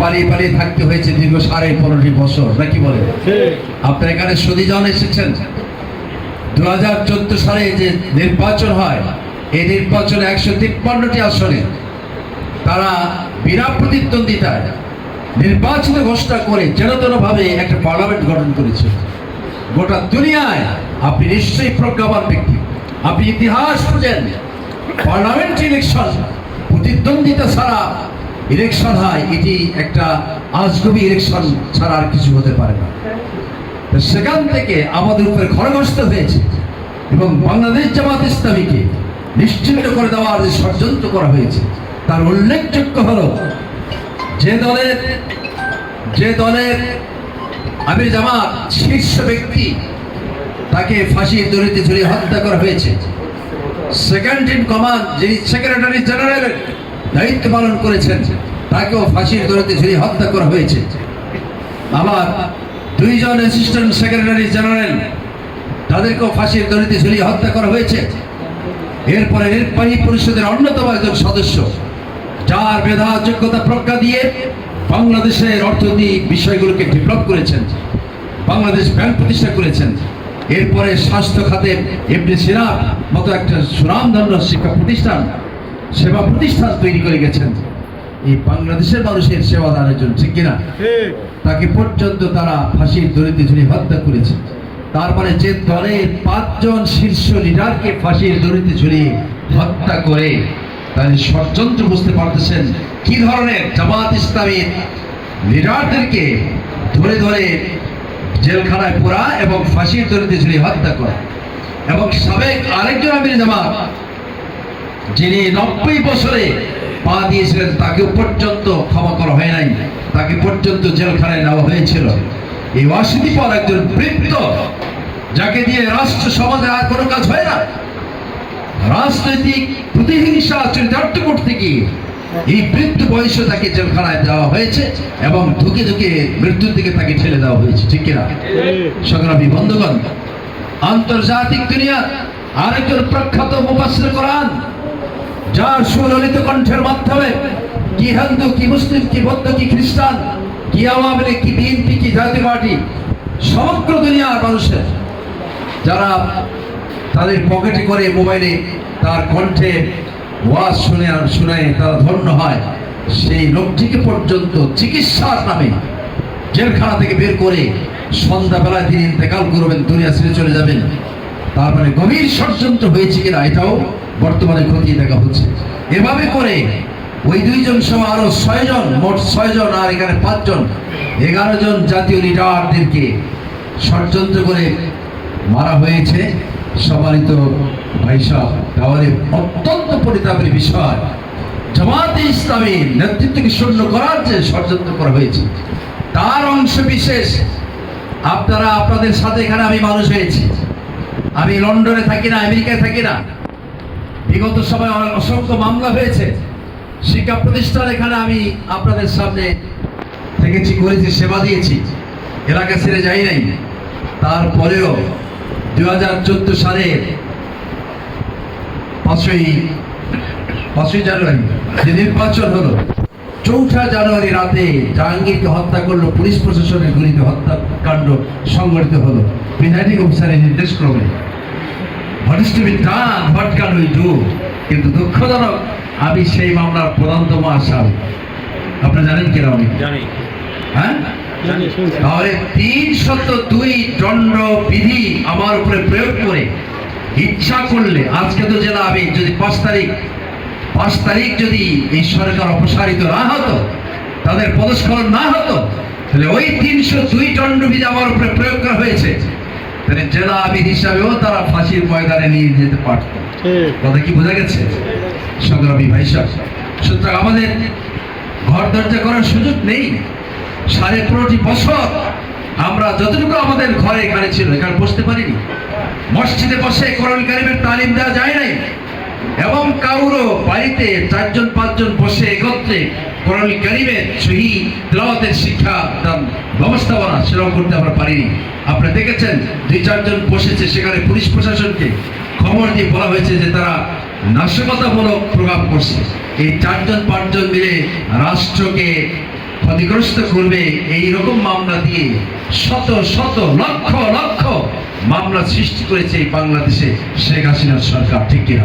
পালিয়ে পালিয়ে থাকতে হয়েছে দীর্ঘ সাড়ে পনেরোটি বছর নাকি বলে? আপনার এখানে সুদীজন এসেছেন। দু হাজার চোদ্দ সালে যে নির্বাচন হয় এই নির্বাচনে একশো তিপ্পান্নটি আসনে তারা বিনা প্রতিদ্বন্দ্বিতায় নির্বাচিত ঘোষণা করে ভাবে একটা পার্লামেন্ট গঠন করেছে। গোটা দুনিয়ায় আপনি নিশ্চয়ই প্রজ্ঞাবান ব্যক্তি। আপনি ইতিহাস খুঁজেন পার্লামেন্ট ইলেকশন প্রতিদ্বন্দ্বিতা ছাড়া ইলেকশন হয়, এটি একটা আজগবি ইলেকশন ছাড়া আর কিছু হতে পারে না। সেখান থেকে আমাদের উপরে খড়গস্ত হয়েছে এবং বাংলাদেশ জামাত ইসলামীকে নিশ্চিন্ত করে দেওয়ার যে ষড়যন্ত্র করা হয়েছে, তার উল্লেখযোগ্য হল যে দলের যে দলের আমির জামাত শীর্ষ ব্যক্তি, তাকে ফাঁসির দড়িতে ঝুলিয়ে হত্যা করা হয়েছে। সেকেন্ড ইন কমান্ড যিনি সেক্রেটারি জেনারেলের দায়িত্ব পালন করেছেন, তাকেও ফাঁসির দড়িতে ঝুলিয়ে হত্যা করা হয়েছে। আবার দুইজন অ্যাসিস্ট্যান্ট সেক্রেটারি জেনারেল তাদেরকেও ফাঁসির দড়িতে ঝুলিয়ে হত্যা করা হয়েছে। এরপরে নির্বাহী পরিষদের অন্যতম একজন সদস্য, যার মেধা যোগ্যতা প্রজ্ঞা দিয়ে বাংলাদেশের অর্থনৈতিক বিষয়গুলোকে ডেভেলপ করেছেন, বাংলাদেশ ব্যাংক প্রতিষ্ঠা করেছেন। এরপরে স্বাস্থ্য খাতে এমনি সিরাপ মতো একটা সুনামধন্য শিক্ষা প্রতিষ্ঠান সেবা প্রতিষ্ঠান তৈরি করে গেছেন। এই বাংলাদেশের মানুষের সেবা দানের জন্য ঠিক কিনা? তাকে পর্যন্ত তারা ফাঁসির দড়িতে ঝুলিয়ে হত্যা করেছে। তারপরে যে দলের পাঁচজন শীর্ষ লিডারকে ফাঁসির দড়িতে ঝুলিয়ে হত্যা করে তার ষড়যন্ত্র বুঝতে পারতেছেন কি ধরনের জামাত ইসলামীর লিডারদেরকে ধরে ধরে জেলখানায় পোড়া এবং ফাঁসির দড়িতে ঝুলিয়ে হত্যা করা। এবং সাবেক আরেকজন আমির জামাত যিনি নব্বই বছরে পা দিয়েছিলেন, তাকে পর্যন্ত ক্ষমা করা হয় নাই। তাকে পর্যন্ত জেলখানায় নেওয়া হয়েছিল। এই অশীতি পর একজন বৃত্ত, যাকে দিয়ে রাষ্ট্র সমাজে আর কোনো কাজ হয় না। রাজনৈতিক প্রতিহিংসা চরিতার্থ করতে গিয়ে এই বৃদ্ধ বয়সে তাকে জেলখানায় দেওয়া হয়েছে এবং ধুকে ধুকে মৃত্যুর দিকে তাকে ঠেলে দেওয়া হয়েছে, ঠিক কিনা? সংগ্রামী বন্ধুগণ, আন্তর্জাতিক দুনিয়া আরেকজন প্রখ্যাত মুফাসসির কোরআন যার সুললিত কণ্ঠের মাধ্যমে কি হিন্দু, কি মুসলিম, কি বৌদ্ধ, কি খ্রিস্টান, কি আওয়ামী লীগ, কি বিএনপি, কি জাতীয় পার্টি, সমগ্র দুনিয়ার মানুষের যারা তাদের পকেটে করে মোবাইলে তার কণ্ঠে ওয়াজ শুনে আর শুনে তারা ধন্য হয়, সেই লোকটিকে পর্যন্ত চিকিৎসার নামে জেলখানা থেকে বের করে সন্ধ্যাবেলায় তিনি ইন্তেকাল করবেন, দুনিয়া ছেড়ে চলে যাবেন। তারপরে গভীর ষড়যন্ত্র হয়েছে কিনা এটাও বর্তমানে খতিয়ে দেখা হচ্ছে। এভাবে করে ওই দুইজন সহ আরও ছয়জন মোট ছয়জন আর এখানে পাঁচজন এগারো জন জাতীয় লিডারদেরকে ষড়যন্ত্র করে মারা হয়েছে। সম্মানিত ভাই সাহেব, তাহলে অত্যন্ত পরিতাপের বিষয়, জামাতে ইসলামী নেতৃত্বকে শূন্য করার যে ষড়যন্ত্র করা হয়েছে, তার অংশ বিশেষ আপনারা, আপনাদের সাথে এখানে আমি মানুষ হয়েছি। আমি লন্ডনে থাকি না, আমেরিকায় থাকি না। বিগত সময় অনেক অসংখ্য মামলা হয়েছে। শিক্ষা প্রতিষ্ঠান এখানে আমি আপনাদের সামনে থেকেছি করেছি, সেবা দিয়েছি। এলাকা ছেড়ে যাই নাই। তারপরেও দু হাজার চোদ্দ সালে পাঁচই পাঁচই জানুয়ারি যে নির্বাচন হলো, চৌঠা জানুয়ারি রাতে জাহাঙ্গীরকে হত্যা করল, পুলিশ প্রশাসনের গুলিতে হত্যাকাণ্ড সংঘটিত হলো। প্রিজাইডিং অফিসারের নির্দেশ ক্রমে what to be done what can we do কিন্তু দুঃখজনক আমি সেই মামলার প্রধানতম আসামি আপনি জানেন কিনা আমি জানি। হ্যাঁ? তাহলে তিনশত দুই দণ্ড বিধি আমার উপরে প্রয়োগ করে ইচ্ছা করলে আজকে তো জেলা আমি যদি পাঁচ তারিখ পাঁচ তারিখ যদি এই সরকার অপসারিত না হতো তাদের পদস্খলন না হতো তাহলে ওই তিনশো দুই দণ্ড বিধি আমার উপরে প্রয়োগ করা হয়েছে। তাহলে জেলা আবিদ হিসাবেও তারা ফাঁসির ময়দানে নিয়ে যেতে পারত। কথা কি বোঝা গেছে? সংগ্রামী ভাই সুতরাং আমাদের ঘর দরজা করার সুযোগ নেই। সাড়ে পনেরোটি বছর আমরা যতটুকু আমাদের ঘরে এখানে ছিল এখানে বসতে পারিনি। মসজিদে বসে কোরআন কারিমের তালিম দেওয়া যায় নাই। এবং কাউরও বাড়িতে চারজন পাঁচজন কোরআন কারিমের সহি তেলাওয়াতের শিক্ষা দান ব্যবস্থাপনা সেরকম করতে আমরা পারিনি। আপনারা দেখেছেন দুই চারজন বসেছে, সেখানে পুলিশ প্রশাসনকে খবর দিয়ে বলা হয়েছে যে তারা নাশকতামূলক প্রভাব করছে। এই চারজন, পাঁচজন মিলে রাষ্ট্রকে ক্ষতিগ্রস্ত করবে এই রকম মামলা দিয়ে শত শত, লক্ষ লক্ষ মামলা সৃষ্টি করেছে এই বাংলাদেশে শেখ হাসিনার সরকার, ঠিক কিনা?